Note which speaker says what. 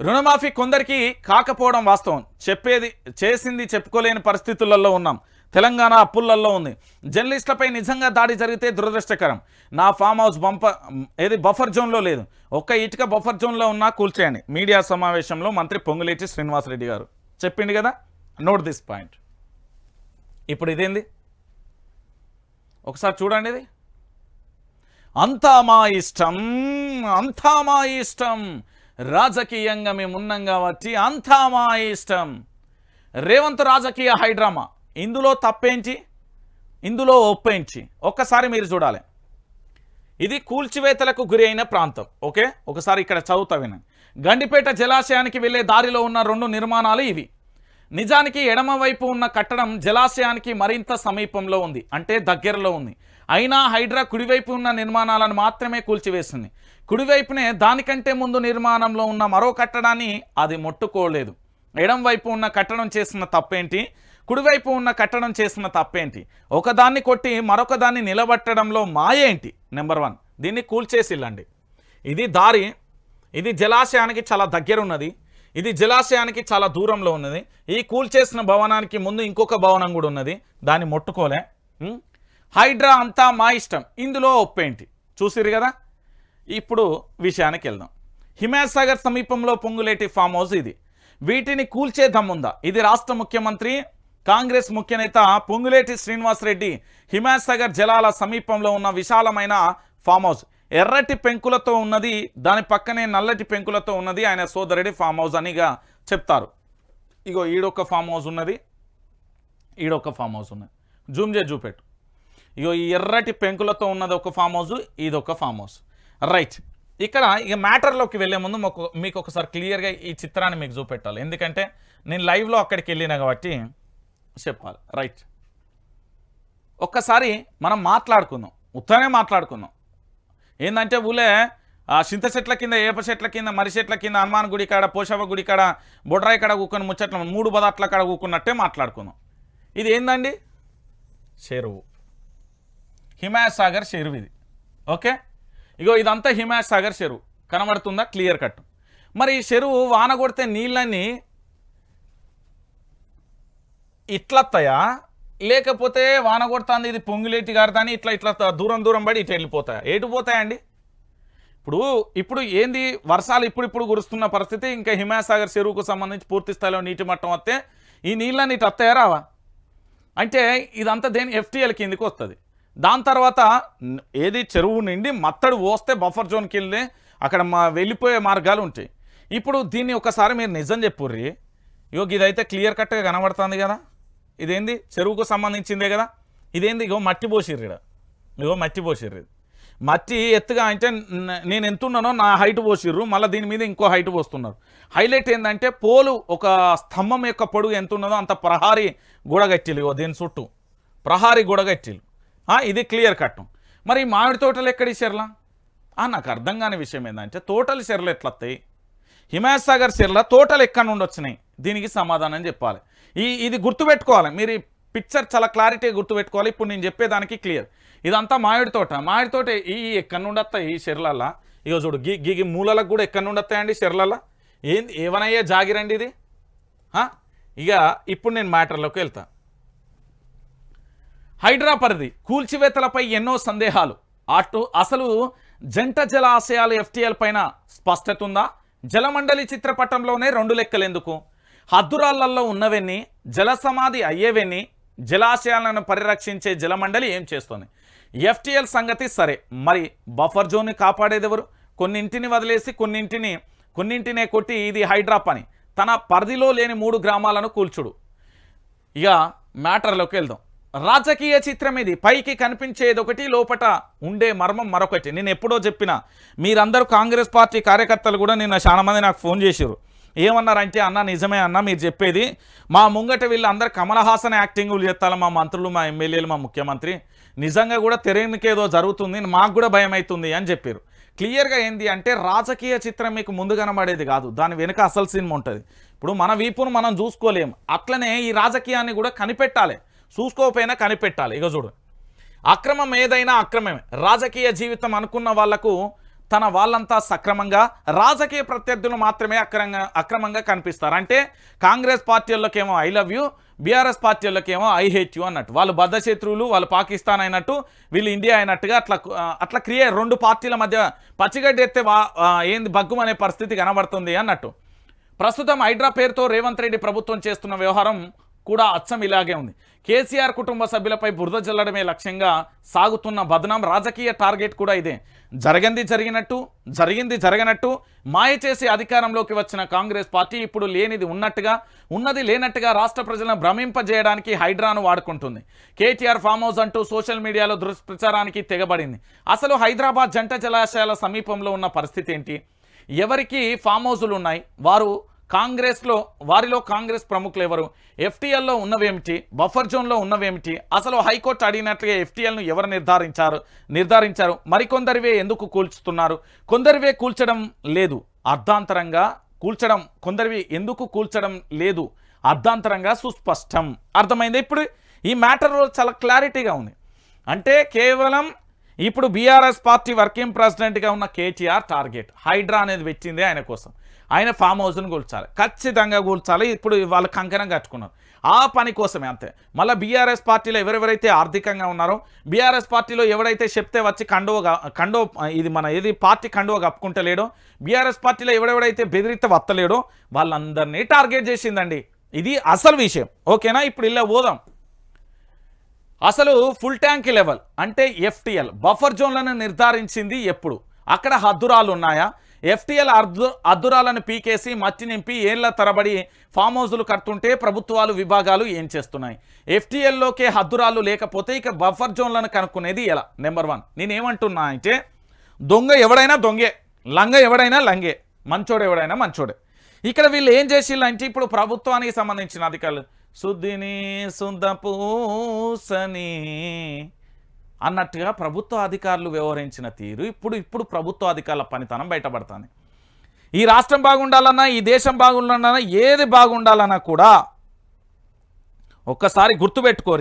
Speaker 1: రుణమాఫీ కొందరికి కాకపోవడం వాస్తవం. చెప్పేది చేసింది చెప్పుకోలేని పరిస్థితులలో ఉన్నాం. తెలంగాణ అప్పులల్లో ఉంది. జర్నలిస్టులపై నిజంగా దాడి జరిగితే దురదృష్టకరం. నా ఫామ్ హౌస్ బంప ఏది బఫర్ జోన్లో లేదు. ఒక్క ఇటుక బఫర్ జోన్లో ఉన్నా కూల్చేయండి. మీడియా సమావేశంలో మంత్రి పొంగులేటి శ్రీనివాసరెడ్డి గారు. చెప్పింది కదా? Note this point. ఇప్పుడు ఇదేంది? ఒకసారి చూడండి ఇది. అంతా మా ఇష్టం అంతా మా ఇష్టం. రాజకీయంగా మేము ఉన్నాం కాబట్టి అంతా మా ఇష్టం. రేవంత్ రాజకీయ హైడ్రామా ఇందులో తప్పేంటి? ఇందులో ఒప్పేంటి? ఒక్కసారి మీరు చూడాలి. ఇది కూల్చివేతలకు గురి అయిన ప్రాంతం. ఓకే? ఒకసారి ఇక్కడ చదువుతా వినండి. గండిపేట జలాశయానికి వెళ్ళే దారిలో ఉన్న రెండు నిర్మాణాలు ఇవి. నిజానికి ఎడమవైపు ఉన్న కట్టడం జలాశయానికి మరింత సమీపంలో ఉంది. అంటే దగ్గరలో ఉంది. అయినా హైడ్రా కుడివైపు ఉన్న నిర్మాణాలను మాత్రమే కూల్చివేసింది. కుడివైపునే దానికంటే ముందు నిర్మాణంలో ఉన్న మరో కట్టడాన్ని అది ముట్టుకోలేదు. ఎడంవైపు ఉన్న కట్టడం చేసిన తప్పేంటి? కుడివైపు ఉన్న కట్టడం చేసిన తప్పేంటి? ఒకదాన్ని కొట్టి మరొక దాన్ని నిలబట్టడంలో మాయేంటి? నెంబర్ వన్ దీన్ని కూల్చేసిల్లండి. ఇది దారి ఇది జలాశయానికి చాలా దగ్గరున్నది. ఇది జలాశయానికి చాలా దూరంలో ఉన్నది. ఈ కూల్చేసిన భవనానికి ముందు ఇంకొక భవనం కూడా ఉన్నది. దాన్ని ముట్టుకోలే. హైడ్రా అంతా మా ఇష్టం. ఇందులో ఒప్పేంటి చూసిరు కదా? ఇప్పుడు విషయానికి వెళ్దాం. హిమాసాగర్ సమీపంలో పొంగులేటి ఫామ్ హౌస్ ఇది. వీటిని కూల్చే దమ్ముందా? ఇది రాష్ట్ర ముఖ్యమంత్రి కాంగ్రెస్ ముఖ్యనేత పొంగులేటి శ్రీనివాసరెడ్డి హిమాసాగర్ జలాల సమీపంలో ఉన్న విశాలమైన ఫామ్ హౌస్. ఎర్రటి పెంకులతో ఉన్నది దాని పక్కనే నల్లటి పెంకులతో ఉన్నది ఆయన సోదరుడి ఫామ్ హౌస్ అనిగా చెప్తారు. ఇగో ఈడొక ఫామ్ హౌస్ ఉన్నది. ఈడొక ఫామ్ హౌస్ ఉన్నది. జూమ్ చే చూపెట్టు ఇగో ఈ ఎర్రటి పెంకులతో ఉన్నది ఒక ఫామ్ హౌస్ ఇది ఒక ఫామ్ హౌస్ రైట్ ఇక్కడ ఇక మ్యాటర్లోకి వెళ్ళే ముందు మాకు మీకు ఒకసారి క్లియర్గా ఈ చిత్రాన్ని మీకు చూపెట్టాలి. ఎందుకంటే నేను లైవ్లో అక్కడికి వెళ్ళినా కాబట్టి చెప్పాలి. రైట్ ఒక్కసారి మనం మాట్లాడుకుందాం. ఉత్తనే మాట్లాడుకుందాం. ఏంటంటే ఊలే ఆ చింత చెట్ల కింద ఏప చెట్ల కింద మరి చెట్ల కింద హనుమాన్ గుడి కాడ పోషవ గుడి కాడ బొడ్రాయి కాడ కూకొని ముచ్చట్ల మూడు పదాట్ల కాడ కూకున్నట్టే మాట్లాడుకుందాం. ఇది ఏందండి? చెరువు. హిమాయసాగర్ చెరువు ఇది. ఓకే? ఇగో ఇదంతా హిమాయసాగర్ చెరువు. కనబడుతుందా? Clear cut. మరి ఈ చెరువు వాన కొడితే నీళ్ళన్నీ ఇట్లత్తయా? లేకపోతే వాన కొడుతుంది ఇది పొంగులేటి గారిదాని ఇట్లా ఇట్లా దూరం దూరం పడి ఇటు వెళ్ళిపోతాయా? ఏటు పోతాయండి ఇప్పుడు ఇప్పుడు ఏంది? వర్షాలు ఇప్పుడు ఇప్పుడు కురుస్తున్న పరిస్థితి. ఇంకా హిమాయసాగర్ చెరువుకు సంబంధించి పూర్తి స్థాయిలో నీటి మట్టం వస్తే ఈ నీళ్ళని ఇటు వస్తాయా రావా? అంటే ఇదంతా దేని? ఎఫ్టీఎల్ కిందికి వస్తుంది. దాని తర్వాత ఏది చెరువు నిండి మత్తడు పోస్తే బఫర్ జోన్కి వెళ్ళి అక్కడ మా వెళ్ళిపోయే మార్గాలు ఉంటాయి. ఇప్పుడు దీన్ని ఒకసారి మీరు నిజం చెప్పుర్రి. ఇగో ఇదైతే క్లియర్ కట్గా కనబడుతుంది కదా. ఇదేంది? చెరువుకు సంబంధించిందే కదా. ఇదేంది? ఇగో మట్టి పోసిర్రు ఇగో మట్టి పోసిర్రు మట్టి ఎత్తుగా అంటే నేను ఎంతున్నానో నా హైట్ పోసిర్రు. మళ్ళీ దీని మీద ఇంకో హైట్ పోస్తున్నారు. హైలైట్ ఏంటంటే పోలు ఒక స్తంభం యొక్క పొడుగు ఎంత ఉన్నదో అంత ప్రహారీ గూడగట్టిలు ఇగో దీని చుట్టూ. ప్రహారీ గూడగట్టిలు ఇది క్లియర్ కట్టం మరి ఈ మామిడి తోటలు ఎక్కడి ఈ ఆ, నాకు అర్థం కాని విషయం ఏంటంటే తోటలు చెర్లు ఎట్లా వస్తాయి హిమాయత్ సాగర్ చెర్ల తోటలు ఎక్కడి నుండి వచ్చినాయి? దీనికి సమాధానం చెప్పాలి. ఈ ఇది గుర్తుపెట్టుకోవాలి. మీరు ఈ పిక్చర్ చాలా క్లారిటీ గుర్తుపెట్టుకోవాలి. ఇప్పుడు నేను చెప్పేదానికి క్లియర్. ఇదంతా మామిడి తోట. మామిడి తోట ఈ ఎక్కడి నుండి వస్తాయి? ఈ చెర్లల్లా? ఇక చూడు గీ గీ మూలలకు కూడా ఎక్కడి నుండి వస్తాయండి చెర్లల్లా? ఏంది ఏమనయ్యే జాగిరండి ఇది? ఇక ఇప్పుడు నేను మ్యాటర్లోకి వెళ్తా. హైడ్రా పరిధి కూల్చివేతలపై ఎన్నో సందేహాలు. అటు అసలు జంట జలాశయాలు ఎఫ్టీఎల్ పైన స్పష్టత ఉందా? జలమండలి చిత్రపటంలోనే రెండు లెక్కలెందుకు? హద్దురాళ్ళలో ఉన్నవన్నీ జలసమాధి అయ్యేవన్నీ జలాశయాలను పరిరక్షించే జలమండలి ఏం చేస్తుంది? ఎఫ్టీఎల్ సంగతి సరే మరి బఫర్ జోన్ని కాపాడేదెవరు? కొన్నింటిని వదిలేసి కొన్నింటిని కొన్నింటినే కొట్టి ఇది హైడ్రా పని. తన పరిధిలో లేని మూడు గ్రామాలను కూల్చుడు. ఇక మ్యాటర్లోకి వెళ్దాం. రాజకీయ చిత్రం ఇది పైకి కనిపించేది ఒకటి లోపట ఉండే మర్మం మరొకటి. నేను ఎప్పుడో చెప్పిన మీరందరూ కాంగ్రెస్ పార్టీ కార్యకర్తలు కూడా నిన్న చాలా మంది నాకు ఫోన్ చేశారు ఏమన్నారంటే అన్న నిజమే అన్న మీరు చెప్పేది మా ముంగట వీళ్ళందరూ కమల్ హాసన్ యాక్టింగులు చేస్తారు మా మంత్రులు మా ఎమ్మెల్యేలు మా ముఖ్యమంత్రి. నిజంగా కూడా తెరేనికేదో జరుగుతుంది మాకు కూడా భయం అవుతుంది అని చెప్పారు క్లియర్గా ఏంది అంటే రాజకీయ చిత్రం మీకు ముందు కనబడేది కాదు. దాని వెనుక అసలు సినిమా ఉంటుంది. ఇప్పుడు మన వీపును మనం చూసుకోలేం. అట్లనే ఈ రాజకీయాన్ని కూడా కనిపెట్టాలి. చూసుకోకపోయినా కనిపెట్టాలి. ఇక చూడు. అక్రమం ఏదైనా అక్రమమే. రాజకీయ జీవితం అనుకున్న వాళ్ళకు తన వాళ్ళంతా సక్రమంగా రాజకీయ ప్రత్యర్థులు మాత్రమే అక్రంగా అక్రమంగా కనిపిస్తారు. అంటే కాంగ్రెస్ పార్టీలకేమో ఐ లవ్ యూ బీఆర్ఎస్ పార్టీలకేమో ఐ హేట్ యూ అన్నట్టు. వాళ్ళు బద్ధశత్రువులు వాళ్ళు పాకిస్తాన్ అయినట్టు వీళ్ళు ఇండియా అయినట్టుగా అట్లా అట్లా క్రియే రెండు పార్టీల మధ్య పచ్చిగడ్డి ఎత్తే వా- ఏంది భగ్గుమనే పరిస్థితి కనబడుతుంది అన్నట్టు. ప్రస్తుతం హైడ్రా పేరుతో రేవంత్ రెడ్డి ప్రభుత్వం చేస్తున్న వ్యవహారం కూడా అచ్చం ఇలాగే ఉంది. కేసీఆర్ కుటుంబ సభ్యులపై బురద జల్లడమే లక్ష్యంగా సాగుతున్న బదనాం రాజకీయ టార్గెట్ కూడా ఇదే. జరిగింది జరిగినట్టు జరిగింది జరగనట్టు మాయ చేసి అధికారంలోకి వచ్చిన కాంగ్రెస్ పార్టీ ఇప్పుడు లేనిది ఉన్నట్టుగా ఉన్నది లేనట్టుగా రాష్ట్ర ప్రజలను భ్రమింపజేయడానికి హైడ్రాను వాడుకుంటుంది. కేటీఆర్ ఫామ్ హౌస్ అంటూ సోషల్ మీడియాలో దుష్ప్రచారానికి తెగబడింది. అసలు హైదరాబాద్ జంట జలాశయాల సమీపంలో ఉన్న పరిస్థితి ఏంటి? ఎవరికి ఫామ్ హౌజులు ఉన్నాయి? వారు కాంగ్రెస్లో వారిలో కాంగ్రెస్ ప్రముఖులు ఎవరు ఎఫ్టీఎల్లో ఉన్నవేమిటి? బఫర్ జోన్లో ఉన్నవేమిటి? అసలు హైకోర్టు అడిగినట్లుగా ఎఫ్టీఎల్ను ఎవరు నిర్ధారించారు? నిర్ధారించారు. మరికొందరివే ఎందుకు కూల్చుతున్నారు? కొందరివే కూల్చడం లేదు. అర్ధాంతరంగా కూల్చడం కొందరివి ఎందుకు కూల్చడం లేదు? అర్ధాంతరంగా సుస్పష్టం. అర్థమైంది ఇప్పుడు? ఈ మ్యాటర్ చాలా క్లారిటీగా ఉంది. అంటే కేవలం ఇప్పుడు బీఆర్ఎస్ పార్టీ వర్కింగ్ ప్రెసిడెంట్గా ఉన్న కేటీఆర్ టార్గెట్. హైడ్రా అనేది పెట్టింది ఆయన కోసం. ఆయన ఫామ్ హౌస్ను కూల్చాలి. ఖచ్చితంగా కూల్చాలి. ఇప్పుడు వాళ్ళు కంకణం కట్టుకున్నారు. ఆ పని కోసమే అంతే. మళ్ళీ బీఆర్ఎస్ పార్టీలో ఎవరెవరైతే ఆర్థికంగా ఉన్నారో బీఆర్ఎస్ పార్టీలో ఎవరైతే చెప్తే వచ్చి కండో కండో ఇది మన ఏది పార్టీ కండో కప్పుకుంటలేడో బీఆర్ఎస్ పార్టీలో ఎవడెవడైతే బెదిరితే వత్తలేడో వాళ్ళందరినీ టార్గెట్ చేసిందండి. ఇది అసలు విషయం. ఓకేనా? ఇప్పుడు ఇలా పోదాం అసలు ఫుల్ ట్యాంక్ లెవెల్ అంటే ఎఫ్టీఎల్ బఫర్ జోన్లను నిర్ధారించింది ఎప్పుడు? అక్కడ హద్దురాలు ఉన్నాయా ఎఫ్టీఎల్ అర్దు అద్దురాలను పీకేసి మట్టి నింపి ఏళ్ళ తరబడి ఫామ్ హౌజులు కడుతుంటే ప్రభుత్వాలు విభాగాలు ఏం చేస్తున్నాయి? ఎఫ్టీఎల్లోకే హద్దురాలు లేకపోతే ఇక బఫర్ జోన్లను కనుక్కునేది ఎలా? Number one. నేనేమంటున్నా అంటే దొంగ ఎవడైనా దొంగే లంగ ఎవడైనా లంగే మంచోడు ఎవడైనా మంచోడే. ఇక్కడ వీళ్ళు ఏం చేసిల్లంటే ఇప్పుడు ప్రభుత్వానికి సంబంధించిన అధికారులు శుద్ధిని సుందపూసని అన్నట్టుగా ప్రభుత్వ అధికారులు వ్యవహరించిన తీరు. ఇప్పుడు ఇప్పుడు ప్రభుత్వ అధికారుల పనితనం బయటపడుతుంది. ఈ రాష్ట్రం బాగుండాలన్నా ఈ దేశం బాగుండాలన్నా ఏది బాగుండాలన్నా కూడా ఒక్కసారి గుర్తుపెట్టుకోరు.